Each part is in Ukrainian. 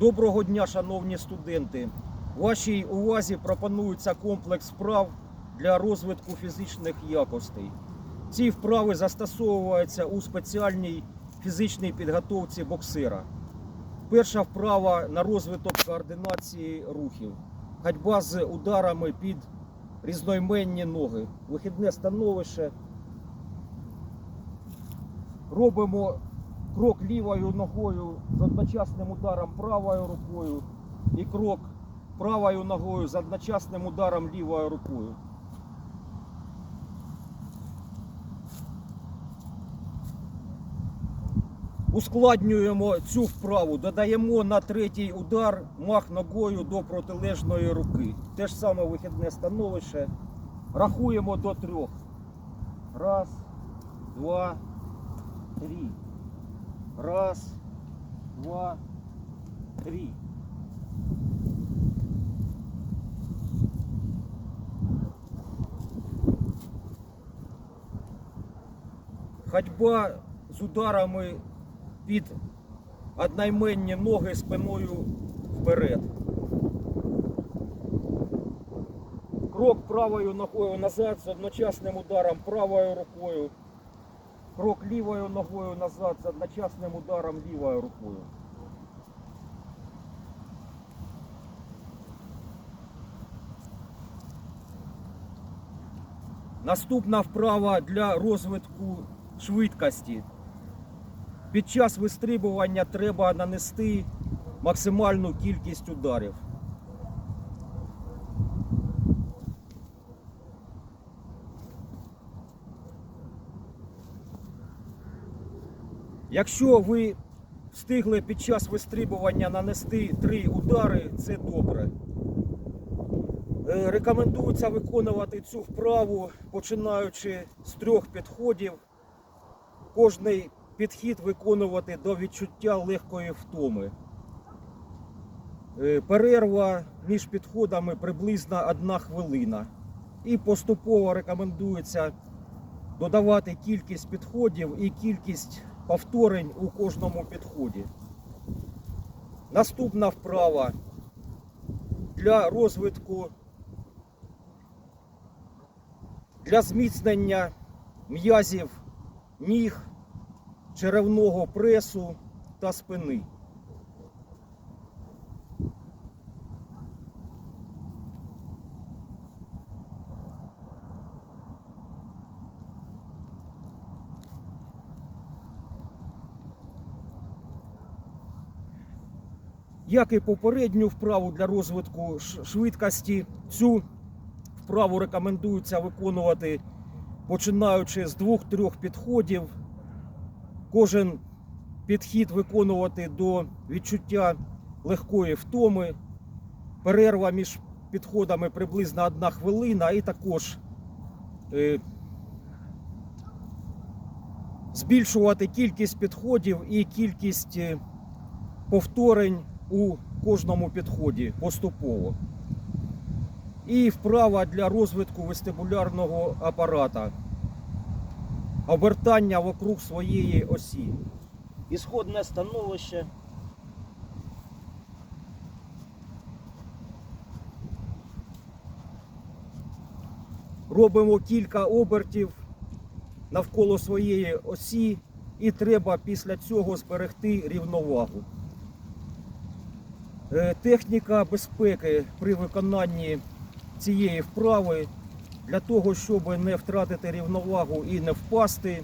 Доброго дня, шановні студенти. Вашій увазі пропонується комплекс вправ для розвитку фізичних якостей. Ці вправи застосовуються у спеціальній фізичній підготовці боксера. Перша вправа на розвиток координації рухів. Ходьба з ударами під різноіменні ноги. Вихідне становище. Робимо крок лівою ногою з одночасним ударом правою рукою і крок правою ногою з одночасним ударом лівою рукою. Ускладнюємо цю вправу, додаємо на третій удар мах ногою до протилежної руки. Те ж саме вихідне становище. Рахуємо до трьох. Раз, два, три. Раз, два, три. Ходьба з ударами під одноіменні ноги спиною вперед. Крок правою ногою назад з одночасним ударом правою рукою. Крок лівою ногою назад з одночасним ударом лівою рукою. Наступна вправа для розвитку швидкості. Під час вистрибування треба нанести максимальну кількість ударів. Якщо ви встигли під час вистрибування нанести три удари, це добре. Е, Рекомендується виконувати цю вправу починаючи з трьох підходів. Кожний підхід виконувати до відчуття легкої втоми. Е, Перерва між підходами приблизно одна хвилина. І поступово рекомендується додавати кількість підходів і кількість повторень у кожному підході. Наступна вправа для розвитку, для зміцнення м'язів ніг, черевного пресу та спини. Як і попередню вправу для розвитку швидкості, цю вправу рекомендується виконувати починаючи з двох-трьох підходів. Кожен підхід виконувати до відчуття легкої втоми. Перерва між підходами приблизно одна хвилина, і також е, збільшувати кількість підходів і кількість е, повторень у кожному підході поступово. І вправа для розвитку вестибулярного апарата. Обертання вокруг своєї осі. Ісходне становище. Робимо кілька обертів навколо своєї осі, і треба після цього зберегти рівновагу. Е, Техніка безпеки при виконанні цієї вправи для того, щоб не втратити рівновагу і не впасти.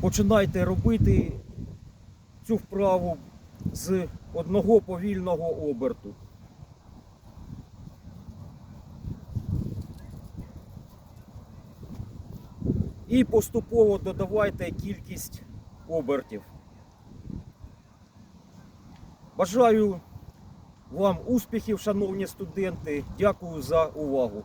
Починайте робити цю вправу з одного повільного оберту. І поступово додавайте кількість обертів. Бажаю вам успіхів, шановні студенти. Дякую за увагу.